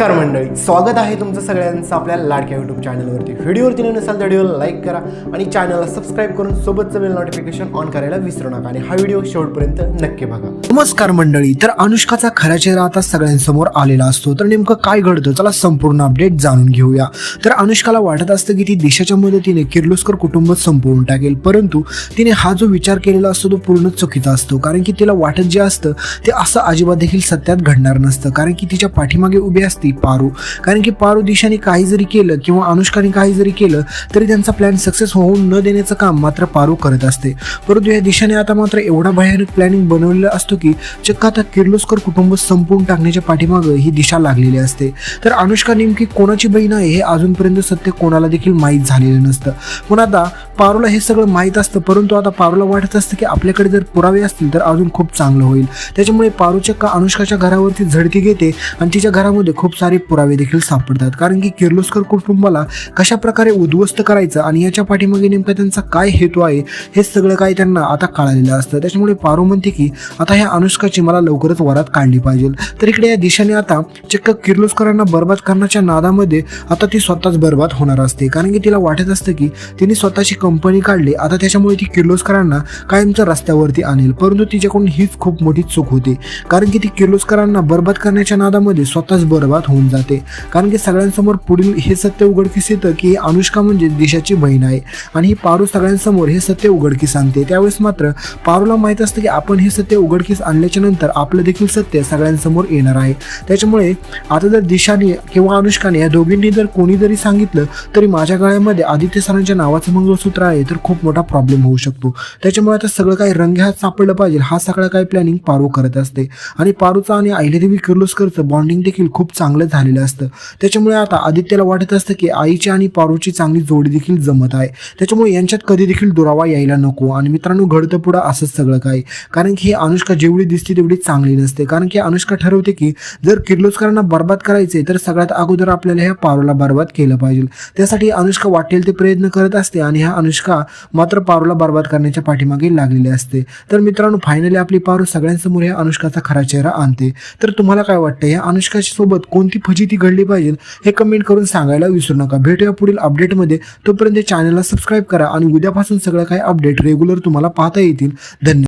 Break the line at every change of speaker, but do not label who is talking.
नमस्कार मंडळी. स्वागत आहे तुमचं सगळ्यांचं आपल्या लाडक्या यूट्यूब चॅनलवरती व्हिडिओवरती नवीन नसाल तर व्हिडिओला लाईक करा आणि चॅनलला सबस्क्राईब करून सोबतचं बेल नोटिफिकेशन ऑन करायला विसरू नका आणि हा व्हिडिओ शेवटपर्यंत नक्की बघा. नमस्कार मंडळी. तर अनुष्काचा खरा चेहरा आता सगळ्यांसमोर आलेला असतो. तर नेमकं काय घडतं? चला संपूर्ण अपडेट जाणून घेऊया. तर अनुष्काला वाटत असतं की ती देशाच्या मदतीने किर्लोस्कर कुटुंब संपवून टाकेल. परंतु तिने हा जो विचार केलेला असतो तो पूर्ण चुकीचा असतो. कारण की तिला वाटत जे असतं ते असं अजिबात देखील सत्यात घडणार नसतं. कारण की तिच्या पाठीमागे उभे असते पारू. कारण की पारू दिशाने काही जरी केलं किंवा अनुष्काने काही जरी केलं तरी त्यांचा प्लॅन सक्सेस होऊन न देण्याचं काम मात्र पारू करत असते. परंतु या दिशाने आता मात्र एवढा भयानक प्लॅनिंग बनवलेला असतो की चक्क आता किर्लोस्कर कुटुंब संपवून टाकण्याच्या पाठीमागं ही दिशा लागलेली असते. तर अनुष्का नेमकी कोणाची बहीण आहे हे अजूनपर्यंत सत्य कोणाला देखील माहीत झालेलं नसतं. पण आता पारूला हे सगळं माहीत असतं परंतु आता पारूला वाटत असतं की आपल्याकडे जर पुरावे असतील तर अजून खूप चांगलं होईल. त्याच्यामुळे पारू चक्का अनुष्काच्या घरावरती झडती घेते आणि तिच्या घरामध्ये खूप सारे पुरावे देखील सापडतात. कारण की किर्लोस्कर कुटुंबाला कशा प्रकारे उद्ध्वस्त करायचं आणि याच्या पाठीमागे नेमका त्यांचा काय हेतू आहे हे सगळं काही त्यांना आता कळालेलं असतं. त्याच्यामुळे पारू म्हणते की आता ह्या अनुष्काची मला लवकरच वरात काढली पाहिजे. तर इकडे या दिशेने आता चक्क किर्लोस्करांना बर्बाद करण्याच्या नादामध्ये आता ती स्वतःच बर्बाद होणार असते. कारण की तिला वाटत असतं की तिने स्वतःची कंपनी काढली. आता त्याच्यामुळे ती किर्लोस्करांना कायमचं रस्त्यावरती आणेल. परंतु तिच्याकडून हीच खूप मोठी चूक होते. कारण की ती किर्लोस्करांना बर्बाद करण्याच्या नादामध्ये स्वतःच बर्बाद होऊन जाते. कारण की सगळ्यांसमोर पुढील हे सत्य उघडकीस येतं की अनुष्का म्हणजे दिशाची बहीण आहे. आणि ही पारू सगळ्यांसमोर हे सत्य उघडकीस आणते. त्यावेळेस मात्र पारूला माहीत असतं की आपण हे सत्य उघडकीस आणल्याच्या नंतर आपलं देखील सत्य सगळ्यांसमोर येणार आहे. त्याच्यामुळे आता जर दिशाने किंवा अनुष्काने या दोघींनी जर कोणी जरी सांगितलं तरी माझ्या गळ्यामध्ये आदित्य सरांच्या नावाचं मंगळसूत्र आहे तर खूप मोठा प्रॉब्लेम होऊ शकतो. त्याच्यामुळे आता सगळं काही रंग्यात सापडलं पाहिजे. हा सगळा काही प्लॅनिंग पारू करत असते. आणि पारूचा आणि अहिल्यादेवी किर्लोस्करचं बॉन्डिंग देखील खूप चांगलं झालेलं असतं. त्याच्यामुळे आता आदित्यला वाटत असतं की आईची आणि पारूची चांगली जोडी देखील जमत आहे. त्याच्यामुळे यांच्यात कधी देखील दुरावा यायला नको. आणि मित्रांनो घडतं पुढं असंच सगळं काय कारण की ही अनुष्का जेवढी दिसते तेवढी चांगली नसते. कारण की अनुष्का ठरवते की जर किर्लोस्करांना बर्बाद करायचे तर सगळ्यात अगोदर आपल्याला ह्या पारूला बर्बाद केलं पाहिजे. त्यासाठी अनुष्का वाटेल ते प्रयत्न करत असते आणि ह्या अनुष्का मात्र पारूला बर्बाद करण्याच्या पाठीमागे लागलेली असते. तर मित्रांनो फायनली आपली पारू सगळ्यांसमोर ह्या अनुष्काचा खरा चेहरा आणते. तर तुम्हाला काय वाटतं? या अनुष्काच्या सोबत कोण कोणती फजिती घडली पाहिजे हे कमेंट करून सांगायला विसरू नका. भेटूया पुढील अपडेटमध्ये तोपर्यंत चॅनलला सबस्क्राईब करा आणि उद्यापासून सगळं काही अपडेट रेग्युलर तुम्हाला पाहता येतील. धन्यवाद.